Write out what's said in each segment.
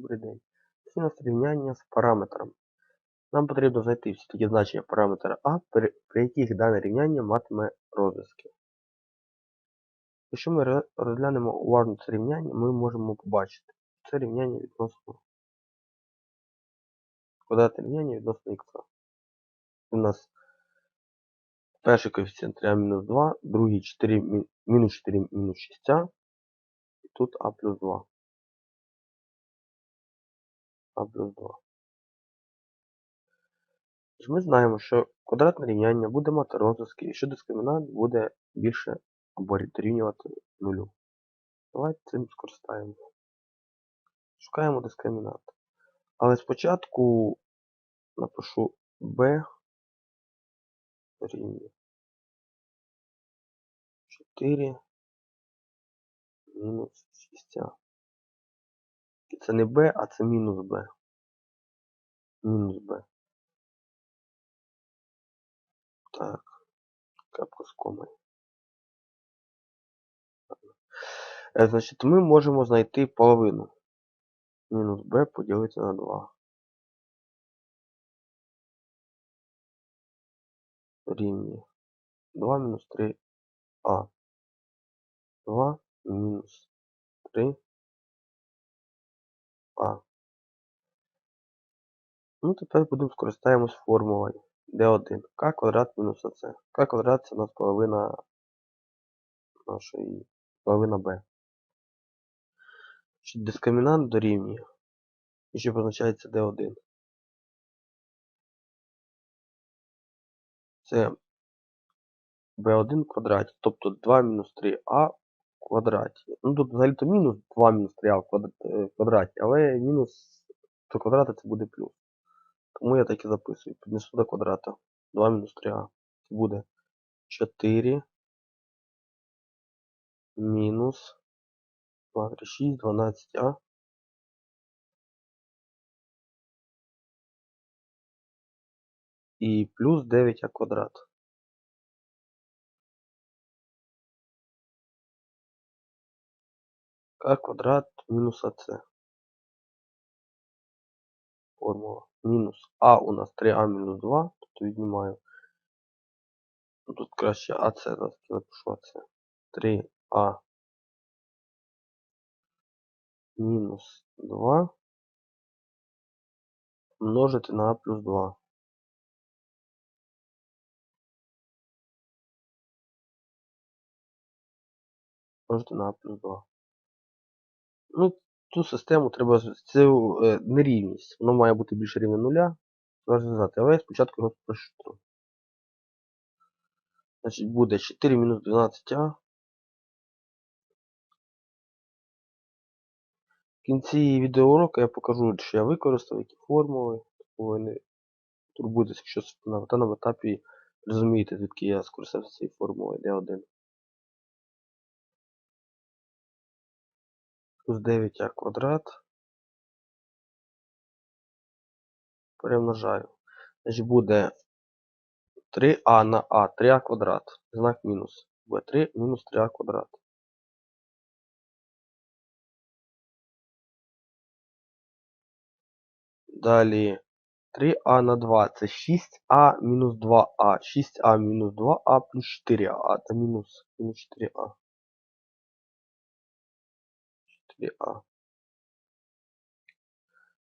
Добрий день. Це у нас рівняння з параметром. Нам потрібно знайти всі такі значення параметра А, при, при яких дане рівняння матиме розв'язки. Якщо ми розглянемо уважно це рівняння, ми можемо побачити, що це рівняння відносно квадратне рівняння відносно х. У нас перший коефіцієнт 3а мінус 2, другий 4, мінус 4 мінус 6а, і тут а плюс 2. А плюс 2. Тож Ми знаємо, що квадратне рівняння буде мати розв'язки, і що дискримінант буде більше або дорівнювати нулю. Давайте цим скористаємося. Шукаємо дискримінант. Але спочатку напишу b дорівнює 4 мінус 6а. Це не b, а це мінус b. Мінус b. Так. Крапка з комою. Е, Значить, ми можемо знайти половину. Мінус b поділити на 2. Рівні 2 мінус 3а. 2 мінус 3 а. Ну, тепер будемо скористаємось формулою d1. k квадрат мінус ac. k квадрат це у нас половина нашої половина b. Значить, дискримінант дорівнює. І що позначається d1. Це b1 в квадраті, тобто 2 мінус 3а в квадраті. Ну тут взагалі-то мінус 2 мінус 3а в е, в квадраті, але мінус до квадрата це буде плюс. Тому я так і записую. Піднесу до квадрата. 2 мінус 3а. Це буде 4 мінус 2, 3, 6, 12а. І плюс 9а квадрат. К квадрат мінус АЦ. Формула. Мінус А у нас 3А мінус 2. Тобто віднімаю. Ну, Тут краще АЦ, зараз я напишу АЦ. 3А мінус 2 множити на А плюс 2. Множити на А плюс 2. Ну, цю систему треба цю е, нерівність. Воно має бути більше рівня нуля. Розв'язати. Але я спочатку його спрощу. Значить буде 4 мінус 12а. В кінці відеоуроку я покажу, що я використав, які формули. Ви не турбуйтесь, якщо на даному етапі розумієте, звідки я скористався цією формулою D1. Плюс 9а квадрат. Перемножаю. Значить буде 3а на а, 3а квадрат. Знак мінус. Буде 3 мінус 3а квадрат. Далі 3а на 2 це 6а мінус 2а. 6а мінус 2а плюс 4а. Це мінус, мінус 4а. 4а.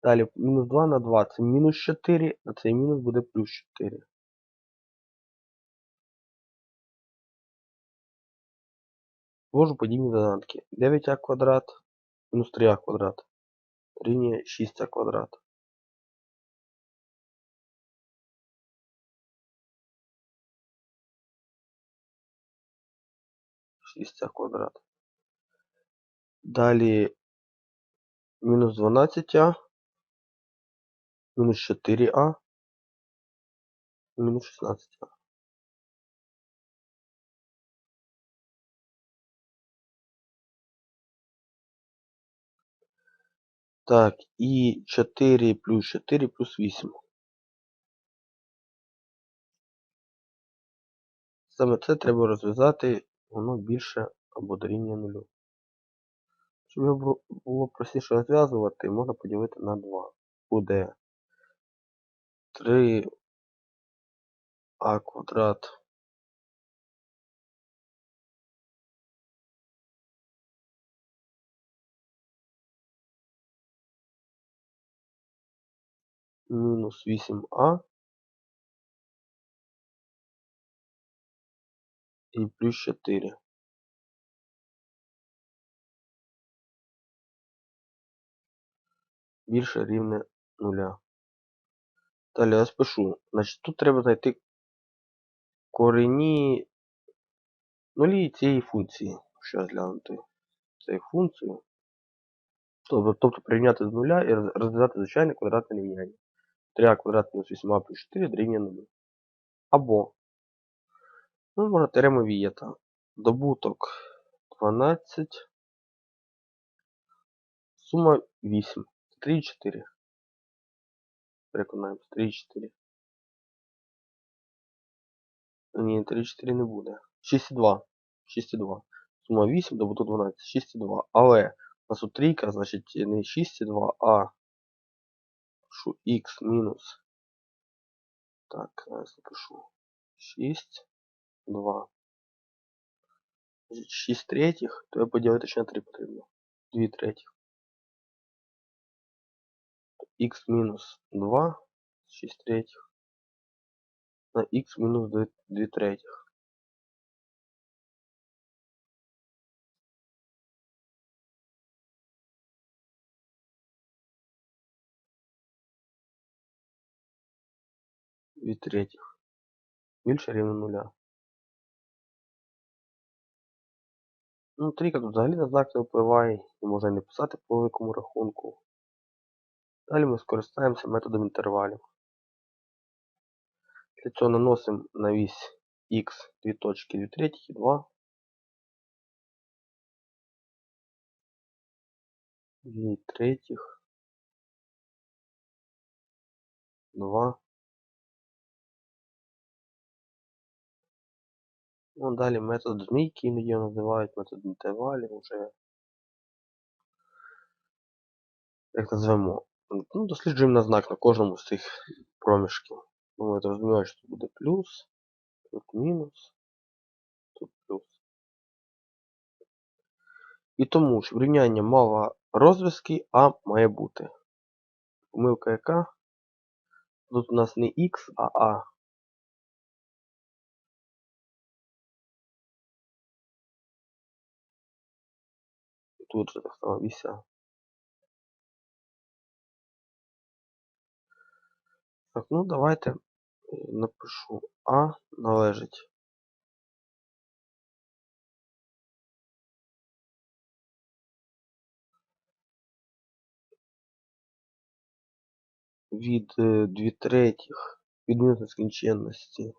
Далі мінус 2 на 2 це мінус 4, а цей мінус буде плюс 4. Ввожу подібні додатки. 9а квадрат мінус 3а квадрат. Рівня 6а квадрат. Шістся квадрат. Далі мінус 12а, мінус 4а, мінус 16а. Так, і 4 плюс 4 плюс 8. Саме це треба розв'язати, воно більше або дорівнює нулю. Щоб було простіше розв'язувати, можна поділити на 2. Буде 3а квадрат мінус 8а і плюс 4. Більше рівне 0. Далі я спишу. Значить, тут треба знайти корені нулі цієї функції. Що глянути цією функцію. Тобто, тобто прирівняти до нуля і роз- розв'язати звичайне квадратне рівняння. 3а квадрат мінус 8а плюс 4 дорівнює 0. Або ну, можна теорема Вієта. Добуток 12. Сума 8. 3 і 4. Переконаємось. 3 і 4. Ні, 3 і 4 не буде. 6 і 2. 6 і 2. Сума 8, добуток 12. 6 і 2. Але у нас тут трійка, значить не 6 і 2, а що х мінус. Так, зараз напишу. 6, 2. Значить, 6 третіх, то я поділити ще на 3 потрібно. 2 третіх. Х мінус 2, 6 третіх. На х мінус 2, 2 третіх. Дві третіх. Більше рівно нуля. Ну, трійка тут взагалі на знак не впливає, і можна не писати по великому рахунку. Далі ми скористаємося методом інтервалів. Для цього наносимо на вісь х дві точки 2 третіх і 2. 2 третіх. 2. Ну, далі метод змійки іноді його називають, метод інтервалів вже. Як назвемо? Ну, досліджуємо на знак на кожному з цих проміжків. Думаю, зрозуміло, що тут буде плюс, тут мінус, тут плюс. І тому, щоб рівняння мало розв'язки, А має бути. Помилка яка? Тут у нас не Х, а А. Тут же так само віся. Так, ну давайте е, напишу А належить. Від 2 третіх від нескінченності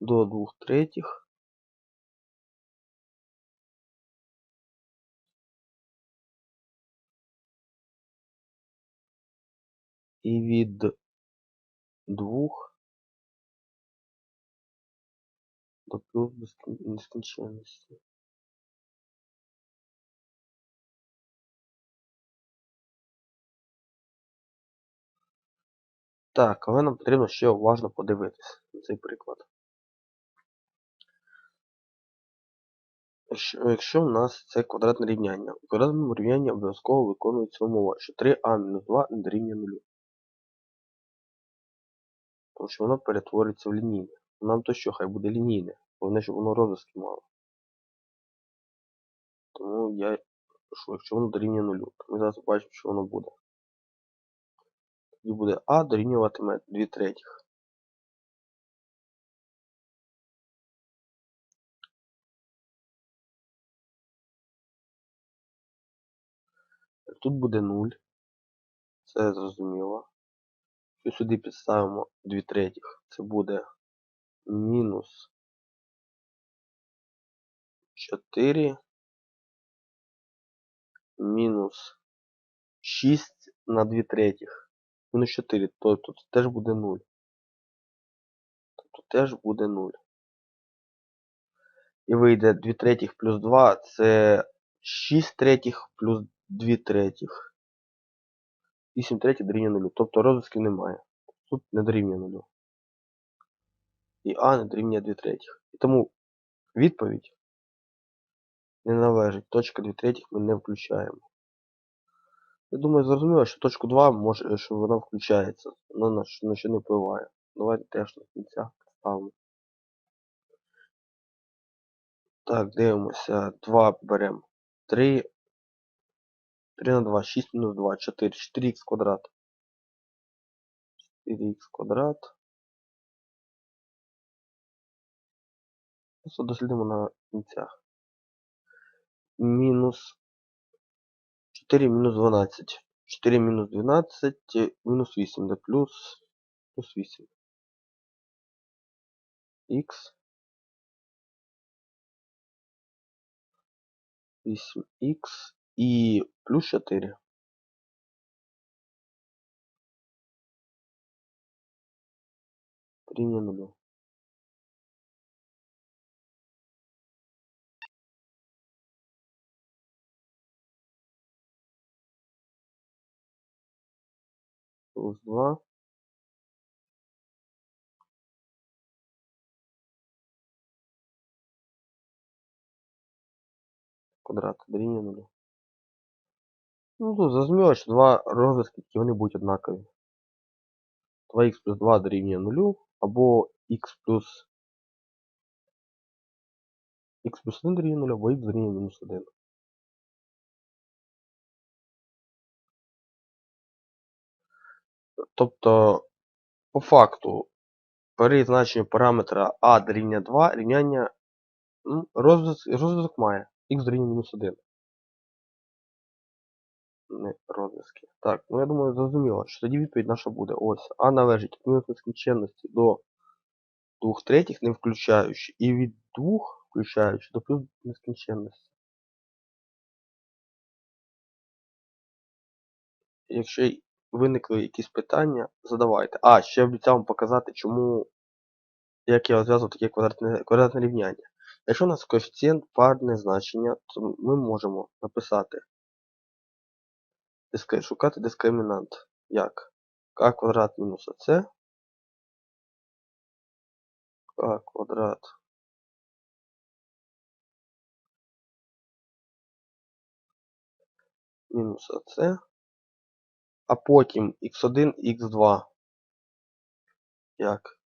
до 2 третіх і від 2 до плюс нескінченності. Так, але нам потрібно ще уважно подивитись на цей приклад. Якщо в нас це квадратне рівняння, у квадратному рівнянні обов'язково виконується умова, що 3а-2 не дорівнює 0. Тому що воно перетвориться в лінійне. Нам то що, хай буде лінійне. Головне, щоб воно розв'язки мало. Тому я пишу, якщо воно дорівнює 0, то ми зараз бачимо, що воно буде. Тоді буде А дорівнюватиме 2 третіх. Тут буде 0. Це зрозуміло. Якщо сюди підставимо 2 третіх, це буде мінус 4 мінус 6 на 2 третіх. Мінус 4, то тут теж буде 0. Тут теж буде 0. І вийде 2 третіх плюс 2 це 6 третіх плюс 2 третіх. 8 третіх дорівнює 0. Тобто розв'язків немає. Тут не дорівнює 0. І А не дорівнює 2 третіх. І тому відповідь не належить. Точка 2 третіх ми не включаємо. Я думаю, зрозуміло, що точку 2 може, що вона включається. Вона на що, не впливає. Давайте теж на кінцях поставимо. Так, дивимося. 2 беремо. 3. 3 на 2, 6 мінус 2, 4. 4х квадрат. 4х квадрат. Просто дослідимо на кінцях. Мінус 4 мінус 12. 4 мінус 12, мінус 8, де плюс, плюс 8. Х. 8х і плюс 4. Рівня 0. Плюс 2. Квадрат дорівнює 0. Ну тут зрозуміло, що два розв'язки, вони будуть однакові. 2х плюс 2 дорівнює 0, або х плюс х плюс 1 дорівнює 0, або х дорівнює мінус 1. Тобто, по факту, при значенні параметра а дорівнює 2 рівняння ну, розв'язок має х дорівнює мінус 1. Розв'язки. Так, ну я думаю, зрозуміло, що тоді відповідь наша буде. Ось. А належить від нескінченності до 2 третіх, не включаючи, і від 2 включаючи до плюс нескінченності. Якщо виникли якісь питання, задавайте. А, ще обіцяв вам показати, чому, як я розв'язував таке квадратне, квадратне рівняння. Якщо у нас коефіцієнт парне значення, то ми можемо написати, шукати дискримінант. Як? К квадрат мінус АЦ, к квадрат. Мінус АЦ, а потім x1, x2 як?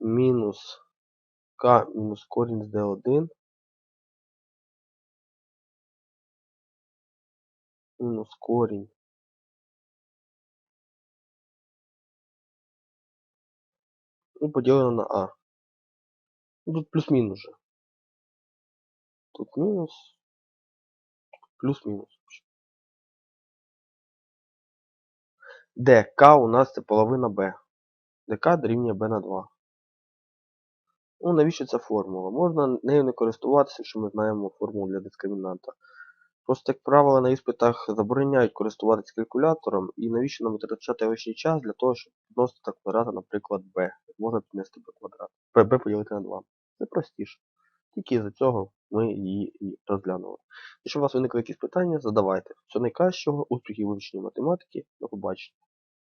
Мінус k мінус корінь з d1 мінус корінь ну, поділено на а. Ну, Тут плюс-мінус же. Тут мінус, плюс-мінус. Де k у нас це половина. Де k дорівнює b на 2. Ну, навіщо ця формула? Можна нею не користуватися, якщо ми знаємо формулу для дискримінанта. Просто, як правило, на іспитах забороняють користуватися калькулятором, і навіщо нам витрачати лишній час для того, щоб підносити до квадрата, наприклад, b. Як можна піднести b квадрат. b, поділити на 2. Це простіше. Тільки з-за цього ми її і розглянули. Якщо у вас виникли якісь питання, задавайте. Всього найкращого, успіхів вивченні математики. До побачення.